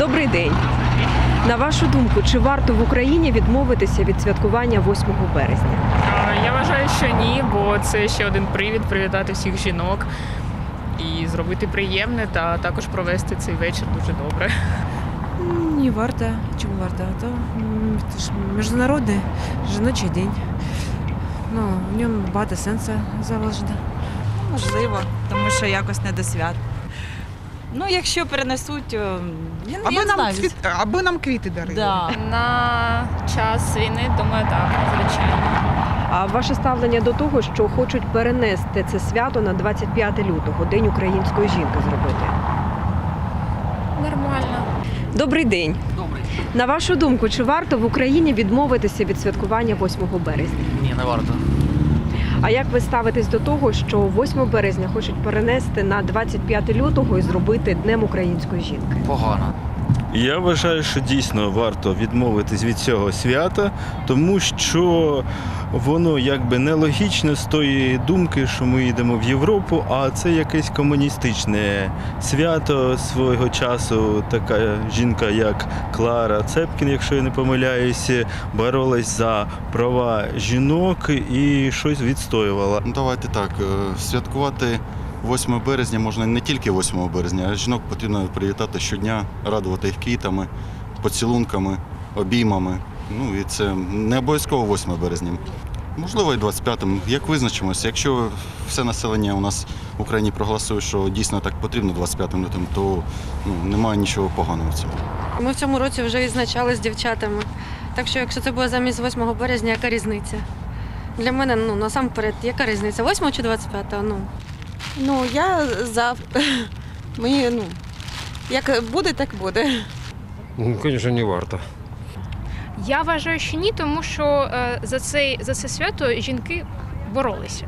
Добрий день. На вашу думку, чи варто в Україні відмовитися від святкування 8 березня? Я вважаю, що ні, бо це ще один привід привітати всіх жінок і зробити приємне та також провести цей вечір дуже добре. Не варто. Чому варто? То ж міжнародний жіночий день. Ну, в ньому багато сенсу заложено. Можливо, тому що якось не до свят. Ну, якщо перенесуть, о, я, Аби я не нам, знаю. цвіт, аби нам квіти дарили. Да. На час війни, думаю, так, звичайно. А ваше ставлення до того, що хочуть перенести це свято на 25 лютого, День української жінки зробити? Нормально. Добрий день. Добрий. На вашу думку, чи варто в Україні відмовитися від святкування 8 березня? Ні, не варто. А як ви ставитесь до того, що 8 березня хочуть перенести на 25 лютого і зробити Днем української жінки? Погано. Я вважаю, що дійсно варто відмовитись від цього свята, тому що воно якби нелогічне з тої думки, що ми йдемо в Європу, а це якесь комуністичне свято свого часу. Така жінка, як Клара Цепкін, якщо я не помиляюся, боролась за права жінок і щось відстоювала. Ну, давайте так. е, Святкувати 8 березня можна не тільки 8 березня, а жінок потрібно привітати щодня, радувати їх квітами, поцілунками, обіймами. Ну і це не обов'язково 8 березня. Можливо, і 25-м. Як визначимося, якщо все населення у нас в Україні проголосує, що дійсно так потрібно 25 лютим, то ну, немає нічого поганого в цьому. Ми в цьому році вже відзначали з дівчатами. Так що, якщо це буде замість 8 березня, яка різниця? Для мене ну насамперед, яка різниця? 8 чи 25? Ну Ну, я за. Мені, ну, як буде, так буде. Ну, звісно, не варто. Я вважаю, що ні, тому що е, за, цей, за це свято жінки боролися.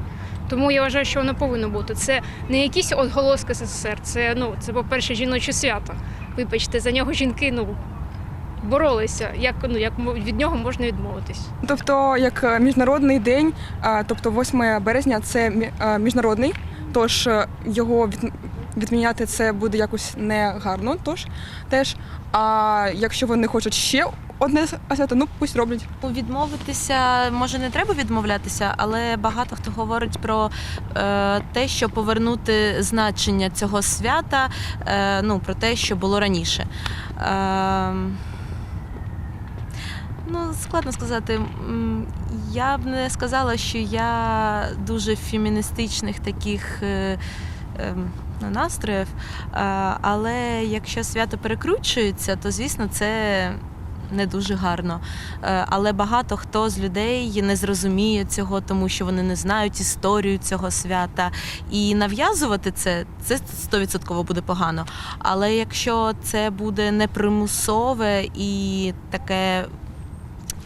Тому я вважаю, що воно повинно бути. Це не якісь отголоски СССР, це, ну, це по-перше, жіноче свято. Вибачте, за нього жінки ну, боролися. Як, ну, як мо- від нього можна відмовитись? Тобто, як е, міжнародний день, тобто 8 березня це е, міжнародний, тож е, його від, відміняти це буде якось негарно. Тож теж. А якщо вони хочуть ще одне свято, ну пусть роблять. Відмовитися, може, не треба відмовлятися, але багато хто говорить про е, те, що повернути значення цього свята, е, ну, про те, що було раніше. Е, ну, складно сказати. Я б не сказала, що я дуже феміністичних таких. Е, ем, ну, настроїв, Е, але якщо свято перекручується, то звісно це не дуже гарно. Е, Але багато хто з людей не зрозуміє цього, тому що вони не знають історію цього свята. І нав'язувати це це 100% буде погано. Але якщо це буде непримусове і таке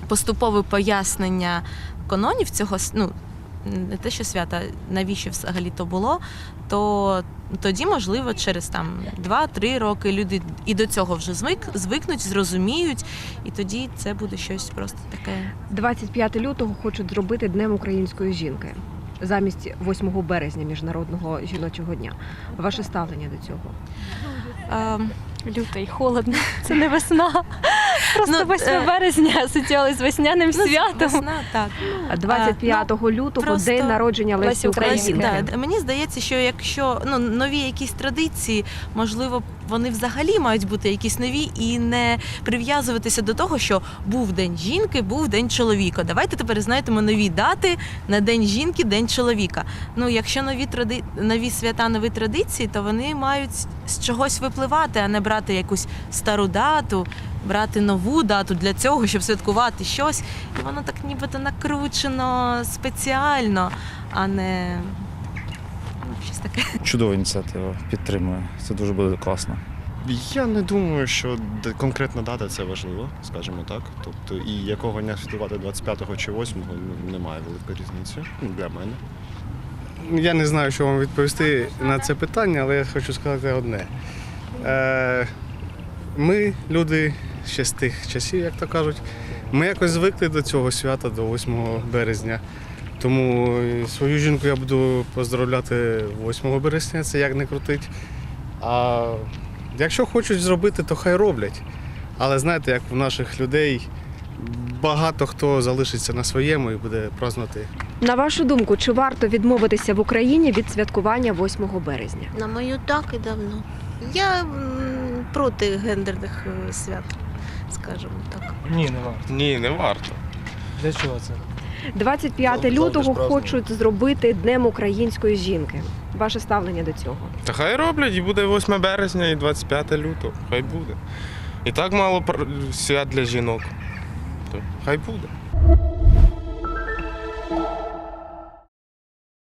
поступове пояснення канонів цього ну, не те, що свята, навіщо взагалі то було, то тоді, можливо, через там 2-3 роки люди і до цього вже звик, звикнуть, зрозуміють, і тоді це буде щось просто таке. 25 лютого хочуть зробити Днем української жінки замість 8 березня Міжнародного жіночого дня. Ваше ставлення до цього? Ем, люто і холодно. Це не весна. Просто Ну, 8 е, березня асоціювалось з весняним ну, святом. весна, так. А 25 лютого ну, просто день народження Лесі. Українки. Да, мені здається, що якщо ну нові якісь традиції, можливо, вони взагалі мають бути якісь нові і не прив'язуватися до того, що був день жінки, був день чоловіка. Давайте тепер знайдемо нові дати на день жінки, день чоловіка. Ну, якщо нові тради... нові свята, нові традиції, то вони мають з чогось випливати, а не брати якусь стару дату. Брати нову дату для цього, щоб святкувати щось, і воно так нібито накручено спеціально, а не ну, щось таке. Чудова ініціатива, підтримую. Це дуже буде класно. Я не думаю, що конкретна дата це важливо, скажімо так. Тобто, і якого дня святкувати 25-го чи 8-го ну, немає великої різниці ну, для мене. Я не знаю, що вам відповісти на це питання, але я хочу сказати одне. Е, Ми, люди ще з тих часів, як то кажуть, ми якось звикли до цього свята, до 8 березня. Тому свою жінку я буду поздравляти 8 березня, це як не крутить. А Якщо хочуть зробити, то хай роблять. Але знаєте, як в наших людей багато хто залишиться на своєму і буде празднувати На вашу думку, чи варто відмовитися в Україні від святкування 8 березня? На мою так і давно. Я м, проти гендерних е, свят, скажімо так. Ні, не варто. Ні, не варто. Для чого це? 25 Завжди лютого хочуть зробити Днем української жінки. Ваше ставлення до цього? Та хай роблять, і буде 8 березня, і 25 лютого. Хай буде. І так мало пр- свят для жінок. То хай буде.